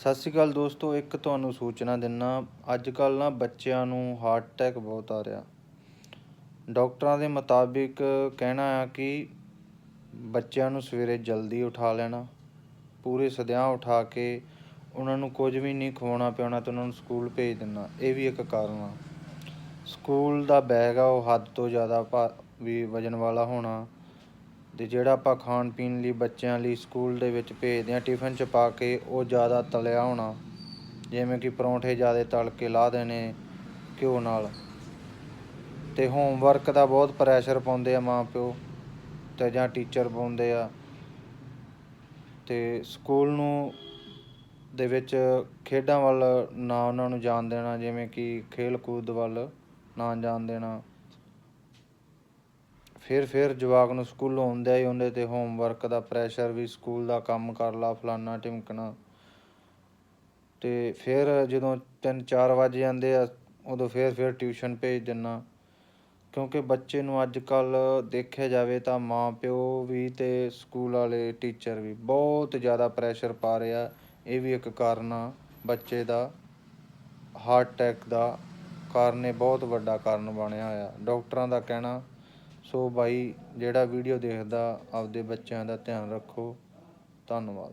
ਸਤਿ ਸ਼੍ਰੀ ਅਕਾਲ ਦੋਸਤੋ, ਇੱਕ ਤੁਹਾਨੂੰ ਸੂਚਨਾ ਦਿੰਨਾ। ਅੱਜ ਕੱਲ ਨਾ ਬੱਚਿਆਂ ਨੂੰ ਹਾਰਟ ਅਟੈਕ ਬਹੁਤ ਆ ਰਿਹਾ। ਡਾਕਟਰਾਂ ਦੇ ਮੁਤਾਬਿਕ ਕਹਿਣਾ ਆ ਕਿ ਬੱਚਿਆਂ ਨੂੰ ਸਵੇਰੇ ਜਲਦੀ ਉਠਾ ਲੈਣਾ, ਪੂਰੇ ਸਦਿਆਂ ਉਠਾ ਕੇ ਉਹਨਾਂ ਨੂੰ ਕੁਝ ਵੀ ਨਹੀਂ ਖਵਾਉਣਾ ਪਿਆਉਣਾ ਤੇ ਉਹਨਾਂ ਨੂੰ ਸਕੂਲ ਭੇਜ ਦੇਣਾ ਇਹ ਵੀ ਇੱਕ ਕਾਰਨ ਆ। ਸਕੂਲ ਦਾ ਬੈਗ ਆ, ਉਹ ਹੱਦ ਤੋਂ ਜ਼ਿਆਦਾ ਭਾ, ਵੀ ਵਜਨ ਵਾਲਾ ਹੋਣਾ। ਅਤੇ ਜਿਹੜਾ ਆਪਾਂ ਖਾਣ ਪੀਣ ਲਈ ਬੱਚਿਆਂ ਲਈ ਸਕੂਲ ਦੇ ਵਿੱਚ ਭੇਜਦੇ ਹਾਂ, ਟਿਫਨ ਚ ਪਾ ਕੇ ਉਹ ਜ਼ਿਆਦਾ ਤਲਿਆ ਹੋਣਾ। ਜਿਵੇਂ ਕਿ ਪਰੌਂਠੇ ਜ਼ਿਆਦਾ ਤਲ ਕੇ ਲਾਹ ਦੇਣੇ ਘਿਓ ਨਾਲ। ਅਤੇ ਹੋਮਵਰਕ ਦਾ ਬਹੁਤ ਪ੍ਰੈਸ਼ਰ ਪਾਉਂਦੇ ਆ ਮਾਂ ਪਿਓ ਅਤੇ ਜਾਂ ਟੀਚਰ ਪਾਉਂਦੇ ਆ। ਅਤੇ ਸਕੂਲ ਨੂੰ ਦੇ ਵਿੱਚ ਖੇਡਾਂ ਵੱਲ ਨਾ ਉਹਨਾਂ ਨੂੰ ਜਾਣ ਦੇਣਾ, ਜਿਵੇਂ ਕਿ ਖੇਲ ਕੂਦ ਵੱਲ ਨਾ ਜਾਣ ਦੇਣਾ। ਫਿਰ ਫਿਰ ਜਵਾਕ ਨੂੰ ਸਕੂਲੋਂ ਆਉਂਦਿਆਂ ਹੀ ਉਹਦੇ ਤੇ ਹੋਮਵਰਕ ਦਾ ਪ੍ਰੈਸ਼ਰ ਵੀ ਸਕੂਲ ਦਾ ਕੰਮ ਕਰ ਲਾ, ਫਲਾਨਾ ਢਿਮਕਣਾ। ਤੇ ਫਿਰ ਜਦੋਂ 3-4 ਵਜੇ ਜਾਂਦੇ ਆ, ਉਦੋਂ ਫਿਰ ਫਿਰ ਟਿਊਸ਼ਨ ਭੇਜ ਦਿੰਨਾ। ਕਿਉਂਕਿ ਬੱਚੇ ਨੂੰ ਅੱਜ ਕੱਲ ਦੇਖਿਆ ਜਾਵੇ ਤਾਂ ਮਾਂ ਪਿਓ ਵੀ ਤੇ ਸਕੂਲ ਵਾਲੇ ਟੀਚਰ ਵੀ ਬਹੁਤ ਜ਼ਿਆਦਾ ਪ੍ਰੈਸ਼ਰ ਪਾ ਰਿਹਾ ਇਹ ਵੀ ਇੱਕ ਕਾਰਨ ਆ, ਬੱਚੇ ਦਾ ਹਾਰਟ ਅਟੈਕ ਦਾ ਕਾਰਨ ਇਹ ਬਹੁਤ ਵੱਡਾ ਕਾਰਨ ਬਣਿਆ ਹੋਇਆ। ਡਾਕਟਰਾਂ ਦਾ ਕਹਿਣਾ ਸੋ ਬਾਈ ਜਿਹੜਾ ਵੀਡੀਓ ਦੇਖਦਾ ਆਪਦੇ ਬੱਚਿਆਂ ਦਾ ਧਿਆਨ ਰੱਖੋ। ਧੰਨਵਾਦ।